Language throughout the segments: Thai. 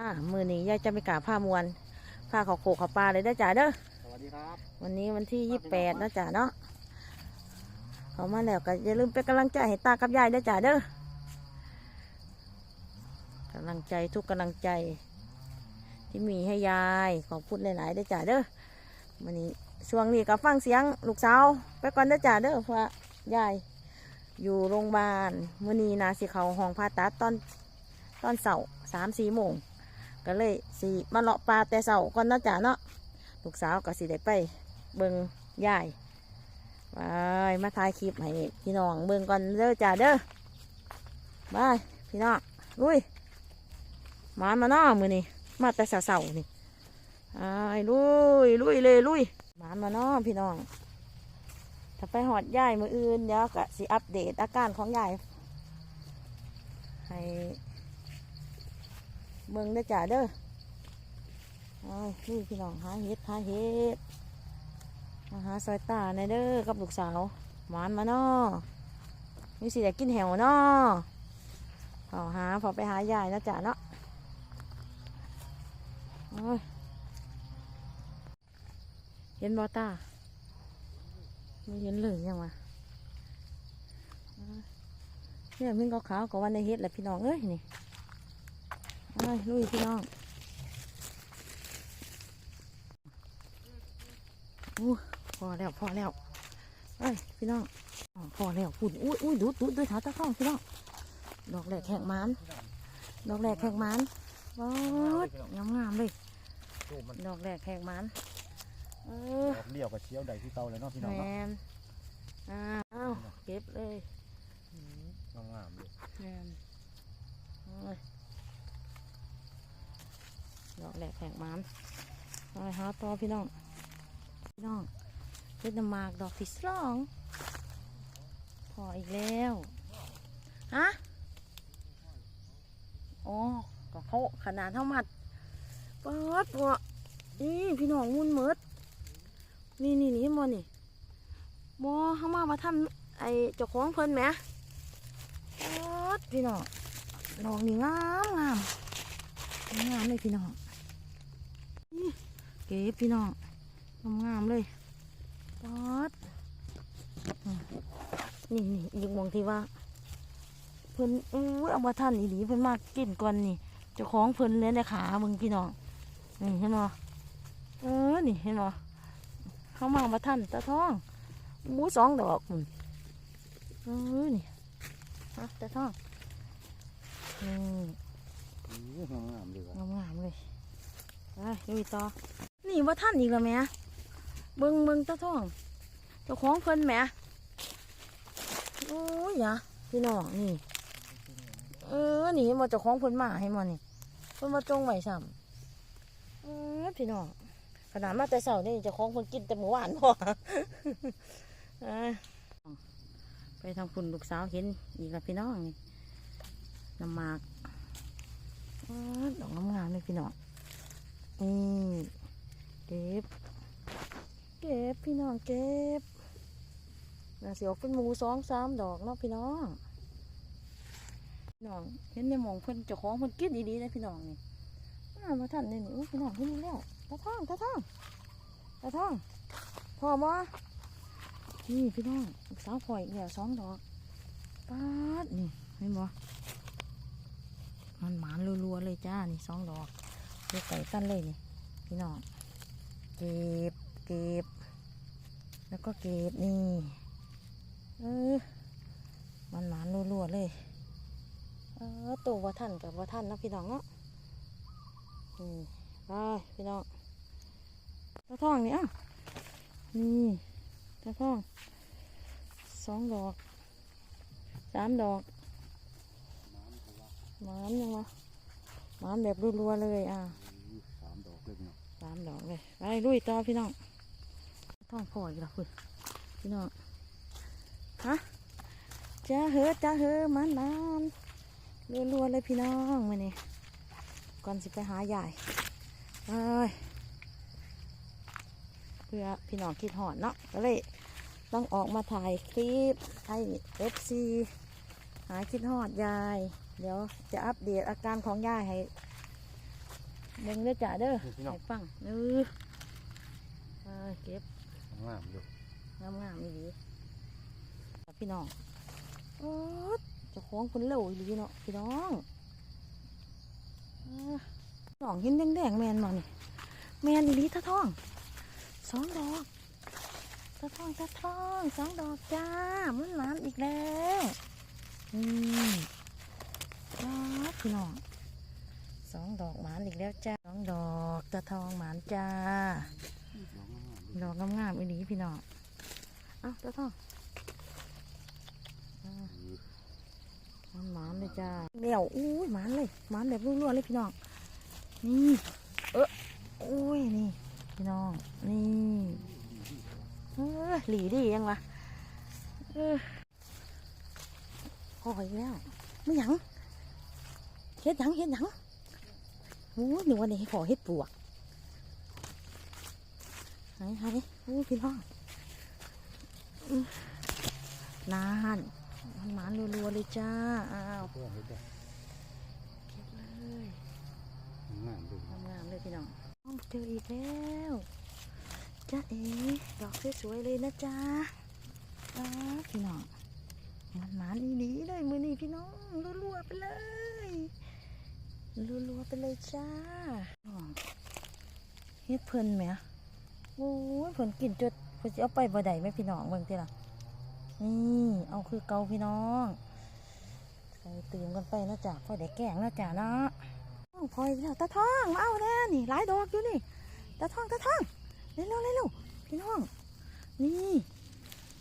อ่ามือนี้ยายจะไปกราบผ้ามวนผ้าเขาโขกเขาปลาเลยนะจ๋าเด้อสวัสดีครับ วันนี้วันที่ยี่สิบแปดนะจ๋าเนาะเขามาแล้วก็อย่าลืมเป็นกำลังใจให้ตากับยายนะจ๋าเด้อกำลังใจทุกกำลังใจ ที่มีให้ยายขอบคุณหลายๆเด้อจ๋าเด้อวันนี้ช่วงนี้ก็ฟังเสียงลูกสาวไปก่อนเด้อจ๋าเด้อเพราะว่ายายอยู่โรงพยาบาลมื่อนี้นาสิเขาห้องผ่าตัดตอนตอนเสาร์สามสี่โมง ก็เลยสิมาเลาะปลาแต่เสาก่อนนะจ้าเนาะลูกสาวก็สิได้ไป เบิงยายไปมาถ่ายคลิปให้พี่น้องเบิงก่อนเด้อจ้าเด้อบายพี่น้องลุยมามานามือนี่มาแต่เสาๆนี่ไอ้ลุยลุยเลยลุยมามานาพี่น้องถ้าไปหอดยายมืออื่นเดี๋ยวก็สิอัปเดตอาการของยายให้ เบิ่งได้จ้าเด้อโอ้ยนี่พี่น้องหาเห็ดหาเห็ดมาหาซอยตาในเด้อกับลูกสาวหมานมาเนาะนี่สิได้กินแหวเนาะพอหาพอไปหายายนะจ้าเนาะโอ้ยเห็นบอตาไม่เห็นเลยยังวะเนี่ยมึงก็ขาวๆก็วันในเฮ็ดแหละพี่น้องเอ้ยนี่ อ้ยลุยพี่น้องอู้พอแล้วพอแล้วเอ้ยพี่น้องอ้าวพอแล้วพุ่นอุ้ยอุ้ยดูดดูดด้วยเท้าตะข้องพี่น้องดอกแหลกแข่งมันดอกแหลกแข่งมันว้าวงามงามๆเลยดูมันดอกแหลกแข่งมันเออออกเลี้ยวกับเชี่ยวใดที่เตาเลยเนาะพี่น้องแมเนาะนอ้าวเก็บเลยงามๆเลยแมนโอ้ยดอก แหลกแขกมันเอาไปหาต่อพี่น้อง พี่น้องเพชรน้ำหมากดอกที่สองพออีกแล้ว ฮะอ๋อก็เขาขนาดเท่ามัดเปิดพอนี่พี่น้องมุนเมิดนี่นี่นี่มอนี่บอเข้ามามาทำไอเจ้าของเพิ่นแหมโอ๊ดพี่น้องดอกนี่งามงามงามเลยพี่น้อง เก๋พี่น้องงามงามๆเลยป๊อดอืมนี่นี่อีกหมองที่ว่า เพิ่นอู้ยเอามาท่านอีหลีเพิ่นมากกินก่อนนี่เจ้าของเพิ่นเลยในขามึงพี่น้องนี่เห็นบ่เออนี่เห็นบ่เข้ามาเอามาท่านตาท้องหมูสองดอกพุ่นเออนี่ฮะแต่ท้องนี่อู้งามๆเลยว่ะงามงามๆเลย ไปลุยต่อ นี่ว่าท่านอีกแล้วแม่เบิงเบิงตาท้องเจ้าของเพิ่นแม่โอ้ยย่าพี่น้องนี่ เออนี่เห็นบ่เจ้าของเพิ่นมาให้มานี่เพิ่นมาจงไว้ซ้ำเออพี่น้องขนาดมาแต่เช้านี่เจ้าของเพิ่นกินแต่เมื่อวานพอเอไปทางคุณลูกสาวเห็นอีกแล้วพี่น้องนี่น้ำมากดอกงามๆเลยพี่น้อง นี่เก็บ เก็บพี่น้องเก็บน่าเสียวเป็นหมูสองสามดอกเนาะพี่น้องพี่น้องเห็นในหมองเพิ่นเจ้าของเพิ่นกินดีๆนะพี่น้องนี่มามาท่านนี่นี่ยพี่น้องเห็นนี่แล้วตาท่องตาท่องตาท่องพอบ่นี่พี่น้องสาวพลอยอีกแล้วสองดอกป๊าดนี่เห็นบ่มันหมานรัวๆเลยจ้านี่สองดอก เก็บไก่ตั้นเลยนี่พี่น้องเก็บเก็บแล้วก็เก็บนี่เออมันหมานรัวๆเลยเออตัวว่าท่านกับว่าท่านนะพี่น้องเนาะนี่ไปพี่น้องตาท่องนี่อะนี่ตาท่องสองดอกสามดอกหมานยังวะ หมานแบบรัวๆเลยอะอู้สามดอกเลยพี่น้องสามดอกเลยไปลุยต่อพี่น้องท้องพออีกแล้วคุณพี่น้องฮะจ้าเฮ้อจ้าเฮ้อมันมันรัวๆเลยพี่น้องมาเนี่ยก่อนสิไปหาใหญ่ไปเพื่อพี่น้องคิดหอดเนาะก็เลยต้องออกมาถ่ายคลิปให้เอฟซีหาคิดหอดยาย เดี๋ยวจะอัปเดตอาการของยายให้เบิ่งเด้อจ้าเด้อนี่พี่น้อง ให้ฟังเออเออเก็บงามอยู่งามงามอีหลีพี่น้องโอ๊ดเจะคล้าของคนเร็วอีหลีเนาะพี่น้องเออสองเห็นแดงๆแมนมานี่แมนอีหลีตาทองสองดอกตาทองตาทองสองดอกจ้ามันหวานอีกแล้วอืมว้าว พี่น้องสองดอกหมานอีกแล้วจ้าสองดอกตาทองหมานจ้าดอกงามๆอกงามๆอีหลีพี่น้องเอ้าเจ้าทองอ่านหมานเลยจ้าเดี่ยวอุ้ยหมานเลยหมานแบบรัวๆเลยพี่น้องนี่เอออุ้ยนี่พี่น้องนี่เออหลีดียังวะเออพออีกแล้วไม่หยัง เฮ็ดหยังเฮ็ดหยังโอ้ยหนูวันนี้ขอเฮ็ดปลวกไหนไหนโอ้พี่น้องอื้อนานมันหมานรัวๆเลยจ้า อ้าวเพื่อเฮ็ดได้เก็บเลยงามเลยงามๆเลยพี่น้องอ้าวเจออีกแล้วจ้าเอ๋ดอกสวยๆเลยนะจ้าอ้าวพี่น้องมันหมานอีนี้เลยมือนี้พี่น้องรัวๆไปเลย รัวๆไปเลยจ้าเฮ็ดเพลินไหมโอ้ยผลกินจุดเพิ่นสิเอาไปบ่ได้ไหมพี่น้องเบิ่งติล่ะ นี่เอาคือเกาพี่น้องใส่ตื่มกันไปนะจ๊ะพอได้แกงนะจ๊ะเนาะอ้าวพออีกแล้วตาทองมาเอาแน่นี่หลายดอกอยู่นี่ตาทองตาทองเร็วๆเร็วพี่น้อง นี่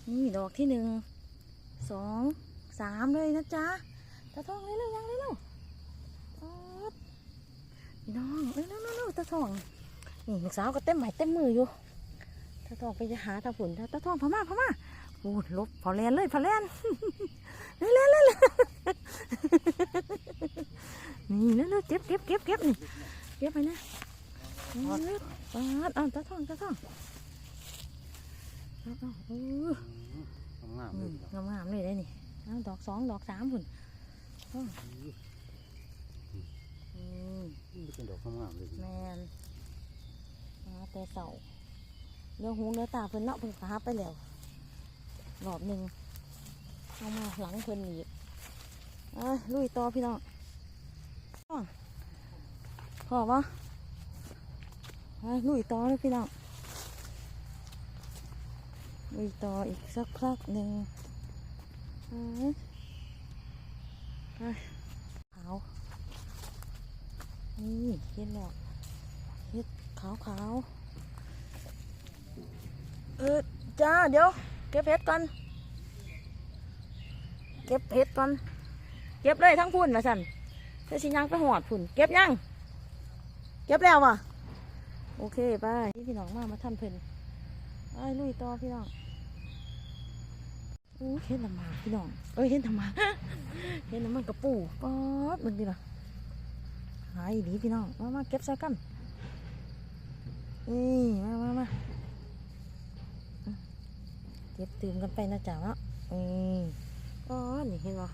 นี่ดอกที่หนึ่งสองสามเลยนะจ๊ะตาทองเร็วๆยังเร็ว พี่น้องเร็วๆเร็วๆตาทอง นี่ลูกสาวก็เต็มไม้เต็มมืออยู่ถ้าทองไปจะหาตาฝนถ้าตาทองพม่าพม่าโอ้ลบพอแลนเลยพอแลนเล่นเล่นเล่นนี่เล่นเล่นเก็บเก็บเก็บเก็บนี่เก็บไปนะปาดปาดเอาตาทองตาทองเอาเอาโอ้งามๆเลยพี่น้องงามงามๆเลยได้นี่เอาดอกสองดอกสามฝุ่นอืม นี่เป็นดอกงามๆเลยแมน้องนหาแต่เสาเนื้อหูเนื้อตาเพิ่นเนาะเพิ่นก็หาไปแล้วรอบหนึ่งเอามาหลังเพิ่นอีกเอ้ยลุยต่อพี่น้องพอปะไปลุยต่อเลยพี่น้องลุยต่ออีกสักพักหนึ่งเอ้ยไป นี่เห็นแล้วเห็ดขาวขาวๆเออจ้าเดี๋ยว เก็บเห็ดก่อน เก็บเห็ดก่อน เก็บเลยทั้งพุ่นมาสั่นเพื่อสิยังไปหอดพุ่น เก็บยัง เก็บแล้วว่ะโอเคไปพี่น้องมามาทำเพิ่นไอ้ลุยต่อพี่น้องอู้เห็ดน้ำมาพี่น้อง เอ้ยเห็ดน้ำมา เห็ดน้ำมันกระปูป๊อดมึงดิล่ะ หายดีพี่น้อง มามาเก็บใส่กันนี่มามามาเก็บตื่มกันไปนะจ๊ะเนาะอืมอ๋อนี่เห็นบ่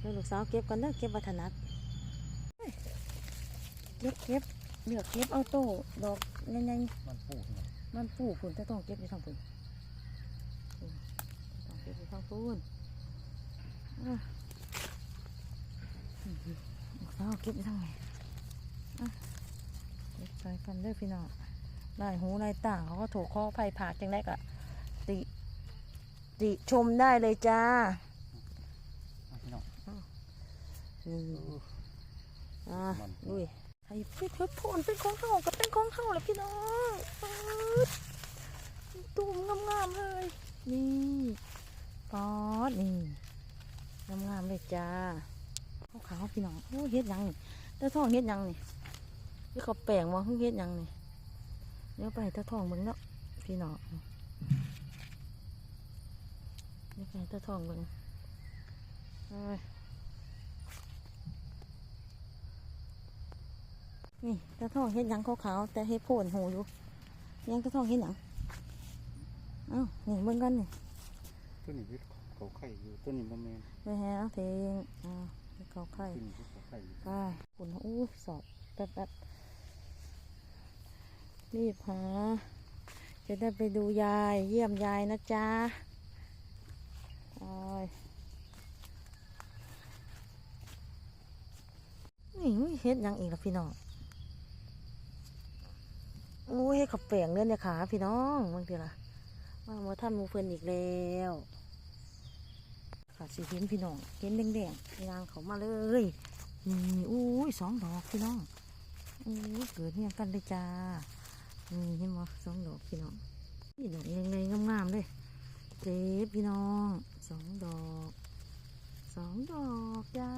แล้วลูกสาวเก็บกันเด้อเก็บวัฒนัดเก็บเก็บเลือกเก็บเอาโต้ดอกยังไงมันปูพี่น้องมันปูฝุ่นจะต้องเก็บอยู่ทางฝุ่นต้องเก็บอยู่ทางฝุ่นลูกสาวเก็บอยู่ทางไหน ไปกันเด้อพี่น้องลายหูลายตาเขาก็ถูกข้อภัยผาดจังได้กะติติชมได้เลยจ้าเอาพี่น้องนี่เอออะมันดุยไอ้พี่เพื่อพนเป็นของเฮาก็เป็นของเฮาแหละพี่น้องป๊าดตุ่มงามๆเลยนี่ป๊อดนี่งามๆเลยจ้าขาวๆพี่น้องโอ้เฮ็ดหยังนี่ตาทองเฮ็ดหยังนี่ พี่เขาแปลงว่าเฮ็ดหยังนี่เดี๋ยวไปให้ตาทองเบิ่งเนาะพี่น้องนี่ไงตาทองเบิ่งเอ้ยนี่ตาทองเห็นหยังขาวๆแต่เห็ดโผนหูอยู่ยังตาทองเห็นหยังเอ้านี่เบิ่งกันนี่ตัวนี้วิทเขาไข่อยู่ตัวนี้บ่แม่นไปแฮะเพลงอ่าเขาไข่ตัวนี้วิทเขาไข่อยู่ไปคุณอู้สอบแป๊บแป๊บ รีบหา จะได้ไปดูยาย เยี่ยมยายนะจ๊ะอยนี่เฮ็ดยังอีกล่ะพี่น้องโอ้ยเฮ็ดขับแปลงเลื่อนเนี่ยขาพี่น้องบางทีล่ะมามาท่านมูเฟินอีกแล้วขาสีเห็นพี่น้องเห็นแดงๆยางเขามาเลยนี่อุ้ยสองดอกพี่น้องอุ้ยเกิดเนี่ยงกันเลยจ้า นี่เห็นไหมสองดอกพี่น้องนี่ดอกยังไงงามๆเลยเจ็บพี่น้องสองดอกสองดอกจ้า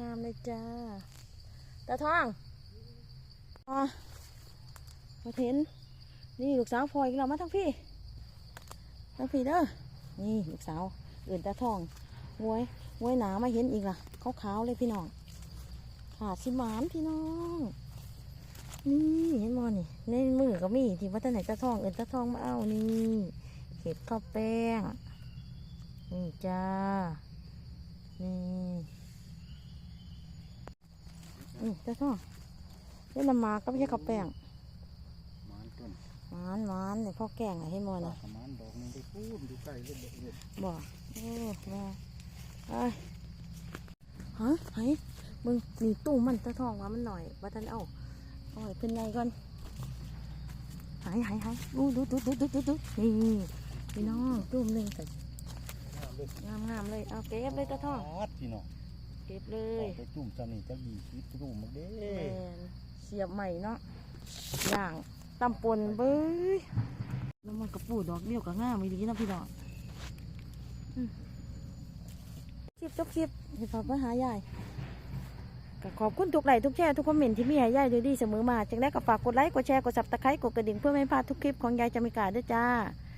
งามๆเลยจ้าตาทองอ๋อมาเห็นนี่ลูกสาวพลอยอีกแล้วมาทั้งพี่ทั้งพี่เด้อนี่ลูกสาวเอื่นตาทองงวยงวยหนามาเห็นอีกล่ะขาวๆเลยพี่น้องขาดสิหมานพี่น้อง นี่เห็นมอนี่ในมือก็มีที่วัดตาไหนตาทองเอินตาทองมาเอานี่เห็ดข้าวแป้งนี่จ้านี่นี่ตาทองเล่นน้ำหมากก็ไม่ใช่ข้าวแป้งหมานต้นหวานหวานเนี่ยพ่อแกงอะเห็นมอปานะกกระหมานดอกหนึงได้พูดดูใกล้เลยเด็กเนี่ยบอกโอ้มาไอ้ฮะไห้มึงมีตู้มันตาทองว่ามันหน่อยวัดตาเอา เอาไว้เป็นไงก่อนหายหายหายดูดูดูดูดูดูดูนี่พี่น้องตู้มหนึ่งแต่งามงามๆเลยเอาเก็บเลยตาทองปาดพี่น้องเก็บเลเอายไปจุ่มซะนี่จะยีชีวิตจุ่มมาเด้แมนเสียบใหม่เนาะอย่างตำปนเบ้ยแล้วมันกระปูดอกเดียวกับง่ามไม่ดีนะพี่น้องอืมคลิปจบคลิปให้ฝากมาหายาย ก็ขอบคุณทุกไลค์ทุกแชร์ทุกคอมเมนต์ที่มีให้ยายดูดีเสมอมาจังได้ก็ฝากกดไลค์กดแชร์กดซับตะไคร้กดกระดิ่งเพื่อไม่ให้พลาดทุกคลิปของยายจามิกาด้วยจ้า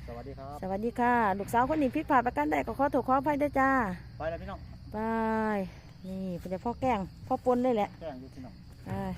สวัสดีครับ สวัสดีค่ะ ลูกสาวคนนี้พิดพลาดประกันได้ก็ขอโทษขออภัยด้วยจ้าไปแล้วพี่น้อง บายนี่เป็นพ่อแกล้งพ่อปนเลยแหละ แจ้งอยู่พี่น้องบาย